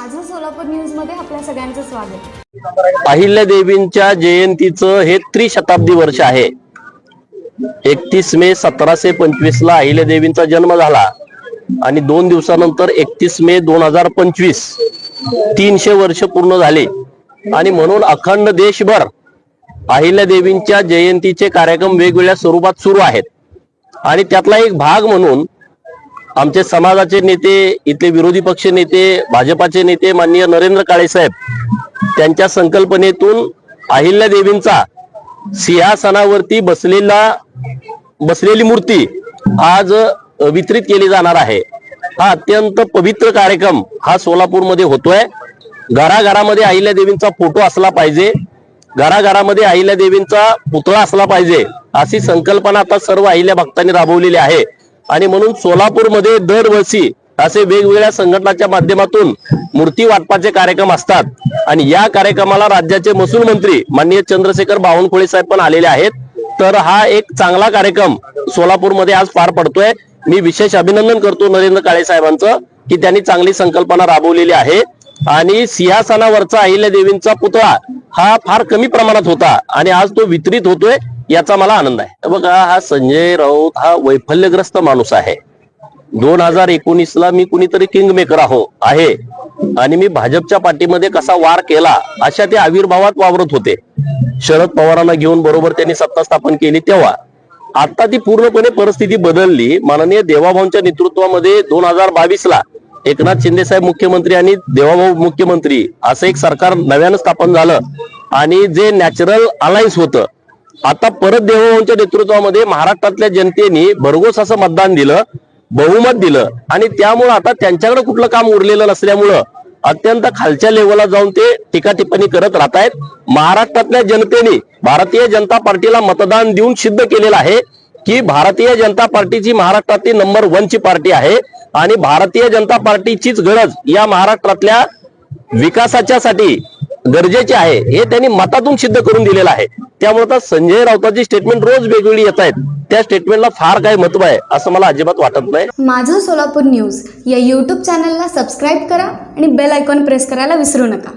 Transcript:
माझं सोलापूर न्यूजमध्ये आपल्या सगळ्यांचं स्वागत. अहिल्या देवींच्या जयंतीचं हे त्रिशताब्दी वर्ष आहे. एकतीस मे सतराशे पंचवीस ला अहिल्या देवींचा जन्म झाला. आणि दोन दिवसानंतर एकतीस मे दोन हजार पंचवीस तीनशे वर्ष पूर्ण झाले. आणि म्हणून अखंड देशभर अहिल्या देवींच्या जयंतीचे कार्यक्रम वेगवेगळ्या स्वरूपात सुरू आहेत. आणि त्यातला एक भाग म्हणून आमचे समाजाचे नेते इथले विरोधी पक्ष नेते भाजपाचे नेते माननीय नरेंद्र काळे साहेब त्यांच्या संकल्पनेतून अहिल्या देवींचा सिंहासनावरती बसलेला बसलेली मूर्ती आज वितरित केली जाणार आहे. हा अत्यंत पवित्र कार्यक्रम हा सोलापूरमध्ये होतोय. घराघरामध्ये अहिल्या देवींचा फोटो असला पाहिजे. घराघरामध्ये अहिल्या देवींचा पुतळा असला पाहिजे अशी संकल्पना आता सर्व अहिल्या भक्तांनी राबवलेली आहे. आणि म्हणून सोलापूरमध्ये दरवर्षी असे वेगवेगळ्या संघटनाच्या माध्यमातून मूर्ती वाटपाचे कार्यक्रम असतात. आणि या कार्यक्रमाला राज्याचे महसूल मंत्री माननीय चंद्रशेखर बावनकुळे साहेब पण आलेले आहेत. तर हा एक चांगला कार्यक्रम सोलापूरमध्ये आज पार पडतोय. मी विशेष अभिनंदन करतो नरेंद्र काळे साहेबांचं की त्यांनी चांगली संकल्पना राबवलेली आहे. आणि सिंहासनावरचा अहिल्या देवींचा पुतळा हा फार कमी प्रमाणात होता आणि आज तो वितरित होतोय. याचा मला आनंद आहे. बघा हा संजय राऊत हा वैफल्यग्रस्त माणूस आहे. दोन हजार एकोणीस ला मी कुणीतरी किंग मेकर आहो आहे. आणि मी भाजपच्या पाठीमध्ये कसा वार केला अशा ते आविर्भावात वावरत होते. शरद पवारांना घेऊन बरोबर त्यांनी सत्ता स्थापन केली तेव्हा. आता ती पूर्णपणे परिस्थिती बदलली. माननीय देवाभाऊंच्या नेतृत्वामध्ये दोन हजार बावीस ला एकनाथ शिंदे साहेब मुख्यमंत्री आणि देवाभाऊ मुख्यमंत्री असं एक सरकार नव्यानं स्थापन झालं. आणि जे नॅचरल अलायन्स होतं आता परत देवभाऊंच्या नेतृत्वामध्ये महाराष्ट्रातल्या जनतेने भरघोस असं मतदान दिलं बहुमत दिलं. आणि त्यामुळं आता त्यांच्याकडे कुठलं काम उरलेलं नसल्यामुळं अत्यंत खालच्या लेवलला जाऊन ते टीका टिप्पणी करत राहत आहेत महाराष्ट्रातल्या जनतेने भारतीय जनता पार्टीला मतदान देऊन सिद्ध केलेलं आहे की भारतीय जनता पार्टीची महाराष्ट्रातली नंबर वनची पार्टी आहे आणि भारतीय जनता पार्टीचीच गरज या महाराष्ट्रातल्या विकासाच्यासाठी गरजेचे आहे. हे त्यांनी मतातून सिद्ध करून दिलेलं आहे. त्यामुळे आता संजय राऊताची स्टेटमेंट रोज वेगवेगळी येत आहेत. त्या स्टेटमेंटला फार काय महत्त्व आहे असं मला अजिबात वाटत नाही. माझं सोलापूर न्यूज या यूट्यूब चॅनलला सबस्क्राईब करा आणि बेल आयकॉन प्रेस करायला विसरू नका.